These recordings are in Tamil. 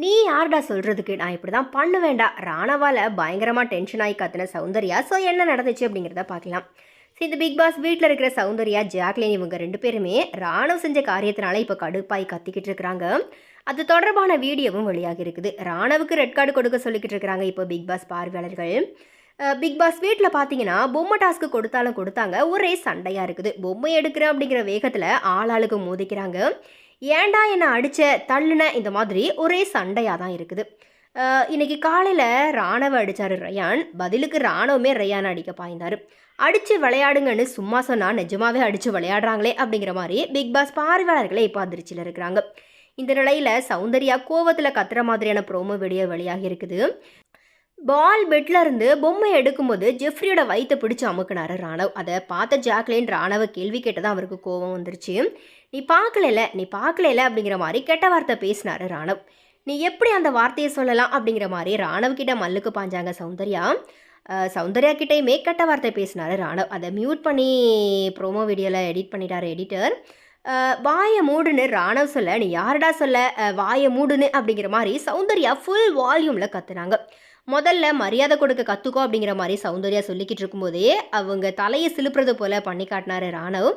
நீ யார்டா சொல்கிறதுக்கு நான் இப்படி தான் பண்ண வேண்டாம் ராணவால் பயங்கரமாக டென்ஷன் ஆகி கத்துன சௌந்தர்யா. ஸோ என்ன நடந்துச்சு அப்படிங்கிறத பார்க்கலாம். ஸோ இந்த பிக் பாஸ் வீட்டில் இருக்கிற சௌந்தர்யா ஜாக்லின் இவங்க ரெண்டு பேருமே ராணவ் செஞ்ச காரியத்தினால இப்போ கடுப்பாய் கத்திக்கிட்டு இருக்கிறாங்க. அது தொடர்பான வீடியோவும் வெளியாகி இருக்குது. ராணவுக்கு ரெட் கார்டு கொடுக்க சொல்லிக்கிட்டு இருக்கிறாங்க இப்போ பிக் பாஸ் பார்வையாளர்கள். பிக் பாஸ் வீட்டில் பார்த்தீங்கன்னா பொம்மை டாஸ்க்கு கொடுத்தாலும் கொடுத்தாங்க. ஒரே சண்டையாக இருக்குது. பொம்மை எடுக்கிறேன் அப்படிங்கிற வேகத்தில் ஆளாளுக்கு மோதிக்கிறாங்க. ஏன்டா என்னை அடித்த தள்ளுன இந்த மாதிரி ஒரே சண்டையாக தான் இருக்குது. இன்றைக்கி இன்னைக்கு காலையில் ராணவ அடித்தார் ரயான். பதிலுக்கு ராணவமே ரயான் அடிக்க பாய்ந்தார். அடித்து விளையாடுங்கன்னு சும்மா சொன்னால் நிஜமாகவே அடித்து விளையாடுறாங்களே அப்படிங்கிற மாதிரி பிக் பாஸ் பார்வையாளர்களே இப்போ அதிர்ச்சியில் இருக்கிறாங்க. இந்த நிலையில் சௌந்தர்யா கோவத்தில் கத்துற மாதிரியான ப்ரோமோ வீடியோ வெளியாகி இருக்குது. பால் பெட்ல இருந்து பொம்மை எடுக்கும்போது ஜெஃப்ரியோட வயிற்றை பிடிச்சி அமுக்குனாரு ராணவ். அதை பார்த்த ஜாக்லின் ராணவ கேள்வி கேட்டதான் அவருக்கு கோபம் வந்துருச்சு. நீ பார்க்கல நீ பார்க்கல அப்படிங்கிற மாதிரி கெட்ட வார்த்தை பேசினாரு ராணவ். நீ எப்படி அந்த வார்த்தையை சொல்லலாம்? அப்படிங்கிற மாதிரி ராணவ் கிட்ட மல்லுக்கு பாஞ்சாங்க சௌந்தர்யா. சௌந்தர்யா கிட்டேயுமே கெட்ட வார்த்தை பேசினாரு ராணவ். அதை மியூட் பண்ணி ப்ரோமோ வீடியோவில் எடிட் பண்ணிட்டார் எடிட்டர் வாயை மூடுன்னு ராணவ் சொல்ல நீ யாரடா சொல்ல? வாயை மூடுன்னு அப்படிங்கிற மாதிரி சௌந்தர்யா ஃபுல் வால்யூமில் கத்துனாங்க. முதல்ல மரியாதை கொடுக்க கற்றுக்கோ அப்படிங்கிற மாதிரி சௌந்தர்யா சொல்லிக்கிட்டு இருக்கும்போதே அவங்க தலையை சிலுப்புறது போல பண்ணி காட்டினாரு ராணவ்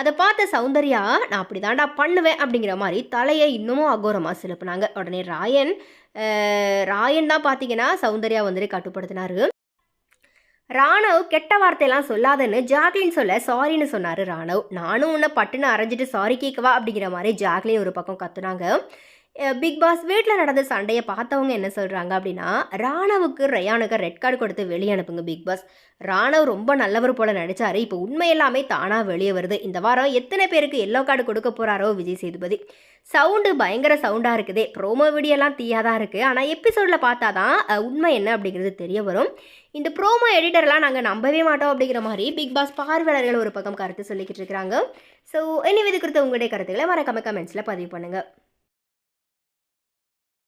அதை பார்த்த சௌந்தர்யா நான் அப்படி தாண்டா பண்ணுவேன் அப்படிங்கிற மாதிரி தலையை இன்னமும் அகோரமாக சிலுப்புனாங்க. உடனே ராயன் ராயன் தான் பார்த்தீங்கன்னா சௌந்தர்யா வந்துட்டு கட்டுப்படுத்தினாரு. ராணவ் கெட்ட வார்த்தையெல்லாம் சொல்லாதன்னு ஜாக்லின் சொல்ல சாரின்னு சொன்னார் ராணவ். நானும் உன்னை பட்டுன்னு அரைஞ்சிட்டு சாரி கேட்கவா அப்படிங்கிற மாதிரி ஜாக்லின் ஒரு பக்கம் கத்துனாங்க. பிக் பாஸ் வீட்டில் நடந்த சண்டையை பார்த்தவங்க என்ன சொல்கிறாங்க அப்படின்னா ராணவுக்கு ரயானுக்கு ரெட் கார்டு கொடுத்து வெளியே அனுப்புங்க பிக் பாஸ் ராணவ் ரொம்ப நல்லவர் போல நடித்தார் இப்போ உண்மை எல்லாமே தானாக வெளியே வருது. இந்த வாரம் எத்தனை பேருக்கு எல்லோ கார்டு கொடுக்க போகிறாரோ விஜய் சேதுபதி? சவுண்டு பயங்கர சவுண்டாக இருக்குதே. ப்ரோமோ வீடியோலாம் தீயாக தான் இருக்குது ஆனால் எபிசோடில் பார்த்தா தான் உண்மை என்ன அப்படிங்கிறது தெரிய வரும். இந்த ப்ரோமோ எடிட்டர்லாம் நாங்கள் நம்பவே மாட்டோம் அப்படிங்கிற மாதிரி பிக் பாஸ் பார்வையாளர்கள் ஒரு பக்கம் கருத்து சொல்லிக்கிட்டு இருக்கிறாங்க. ஸோ என்ன இது குறித்த உங்களுடைய கருத்துக்களை மறக்காம கமெண்ட்ஸில் பதிவு பண்ணுங்கள்